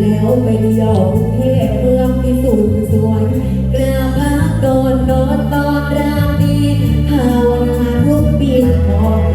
แล้วไปเที่ยวกรุงเทพเมืองที่สุดสวยกล้าพักโดนนอนตอนรามดีภาวนาทุกปีขอเ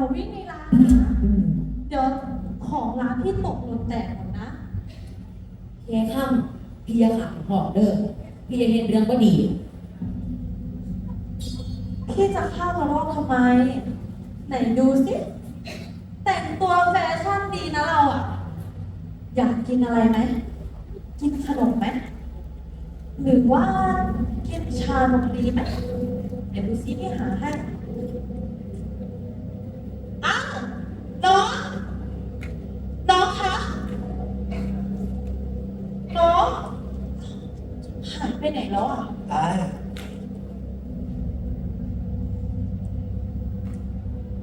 อย่าวิ่งในร้านนะเดี๋ยวของร้านที่ตกหล่นแตกหมดนะ เฮียค่ำพี่จะขายหอเด้อพี่จะเห็นเรื่องก็ดีพี่จะข้ามมารอบทำไม ไหนดูสิแต่งตัวแฟชั่นดีนะเราอะ อยากกินอะไรไหม กินขนมไหม หรือว่ากินชานมดีไหม เดี๋ยวดูซิพี่หาให้ อ้าว น้อง น้องคะ น้อง หาย ไหนแล้วอะตาย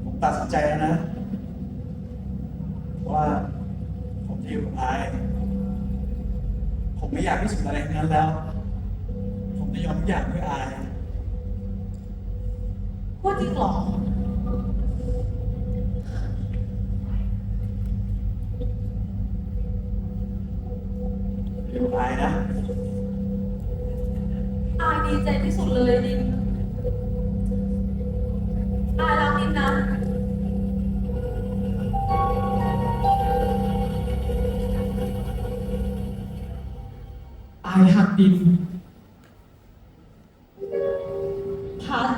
ผมตัดสินใจแล้วนะ ว่าผมจะอยู่กับไอายผมไม่อยากพิสูจน์อะไรทั้งนั้นแล้ว ผมจะยอมทุกอย่างเพื่อไอายพูดจริงเหรอ ดิน พัด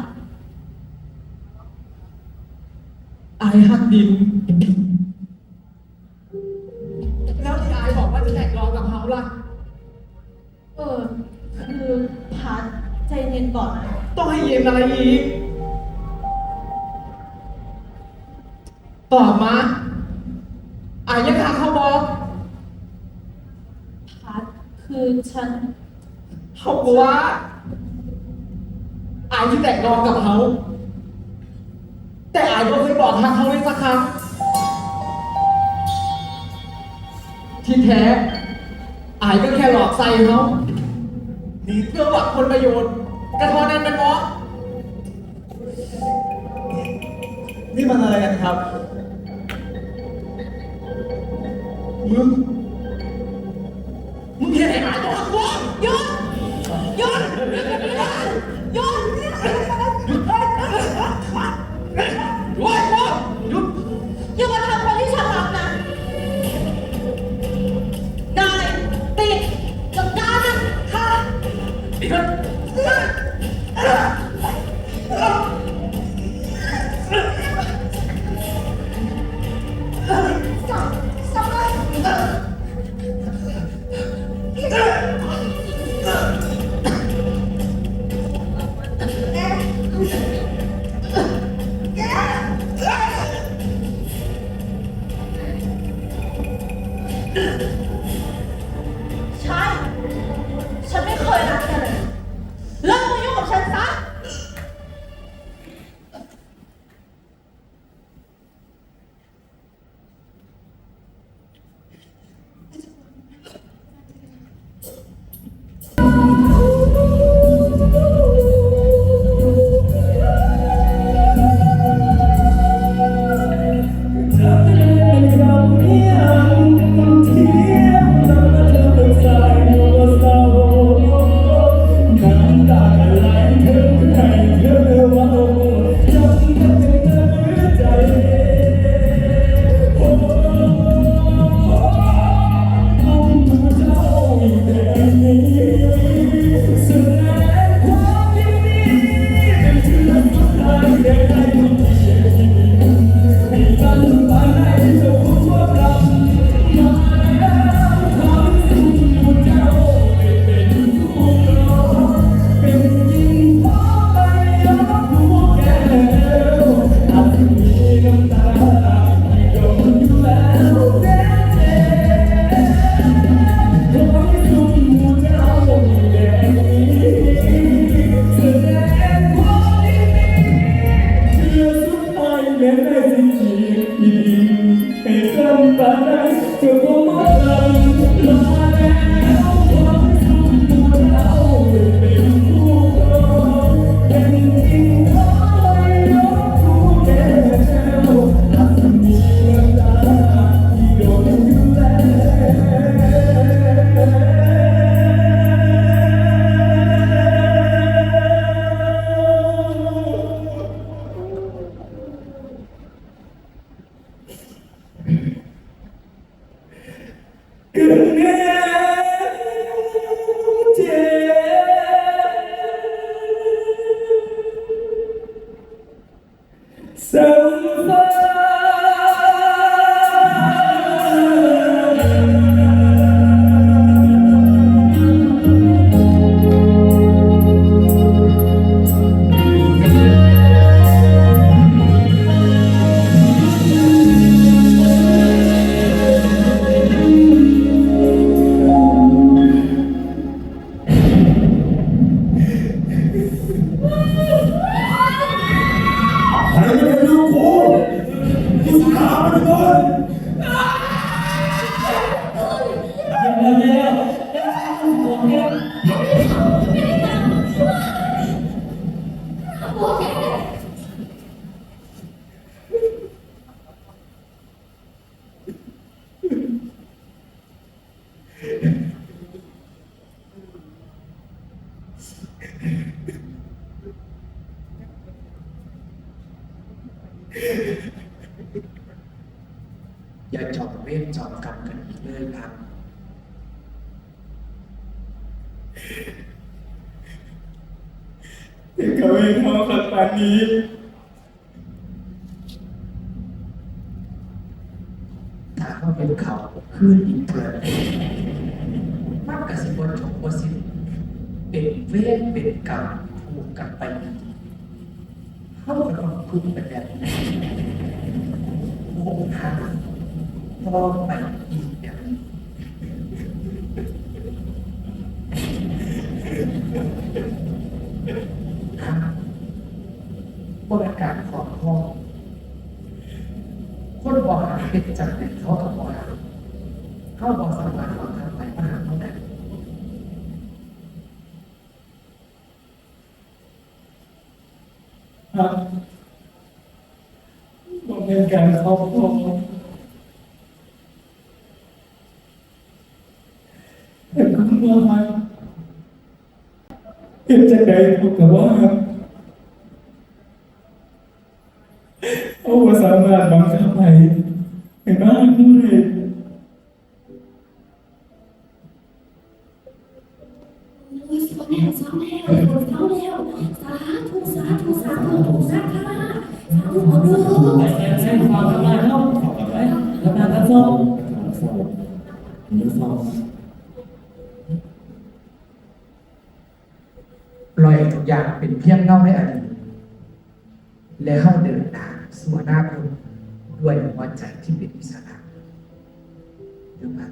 อายหักดิน แล้วที่อายบอกว่าจะแต่งรองกับเขาล่ะ เออ คือพัดใจเย็นก่อนนะต้องให้เย็นอะไรอีก ตอบมาอายยังหักเขาบอก พัดคือฉัน เขาบอกว่าอายที่แต่งรองกับเขา แต่อายก็เคยบอกทักเขาเลยสักครั้งที่แท้อายก็แค่หลอกใส่เขาหนีเพื่อหวังผลประโยชน์ กระทอนั้นเป็นเพราะนี่มันอะไรกันครับ มึง มึงเห็นไอ้หาตัวกูหยุด ใค อย่าจอมเวทจอมกรรมกันอีกเลยครับเด็กเขาเองเขาขัดปานนี้ ถ้าเขาเป็นเขาขึ้นอีกเถิดมากกว่สิบวันของว่าสิบเป็นเวทเป็นกรรมผูกกันไปเขาก็ก้อง ทุกข์ไปแบบนี้โอ้หาต่อไปอีกแบบนี้หาบริการของพ่อคนบอกหาเป็นจังเลยเขาก็บอกหาเขาบอกสมารถฟังทางไปปัญหาเขาได้ครับ การครอบครองแต่คุณว่าเป็นจะได้พบกับว่าเอาว่าสามารถบังคับให้เห็นว่าผู้ใดโอ้ยสองแล้วสองแล้วสแล้วสาธุสาธุสาธุสาธุสาธุเอาเด้อ ไปแจ้งความทำลายเขาไปทำงานทั้งสองทั้งสอง ปล่อยทุกอย่างเป็นเพียงเงาในอดีตและเข้าเดินหน้าสู่อนาคตด้ วยหัวใจที่เป็นอิสระหรือเปล่า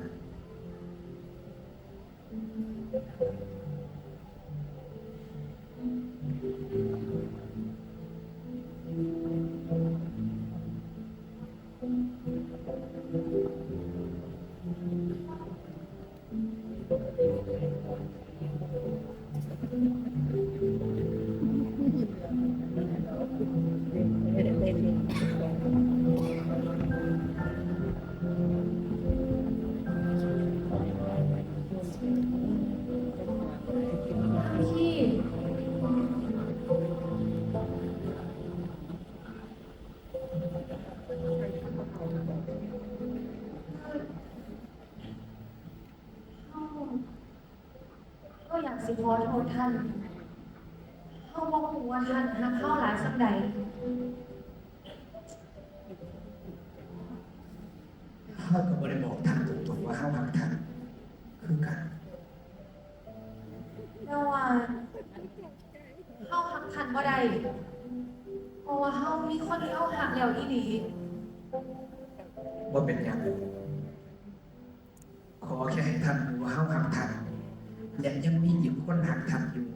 ก็อยากสิขอโทษท่านเขาบอกว่าท่านหักเข้าหลายสักใดเขาก็บริบอกท่านตรงๆว่าเขาหักท่านคือกันแต่ว่าเฮาหักทันบ่ได้เพราะว่าเฮามีคนที่เฮาหักแล้วอีหลีว่าเป็นอย่างขอแค่ให้ท่านรู้ว่าเขาหักท่าน และยังมีอีกคนหักท่านอยู่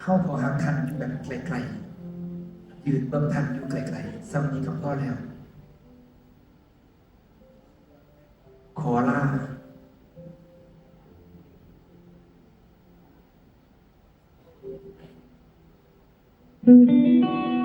เข้าขอหักท่านอยู่แบบไกลๆยืนเบิ่งท่านอยู่ไกลๆซ้ำนี้ก็พอแล้ว ขอลาเ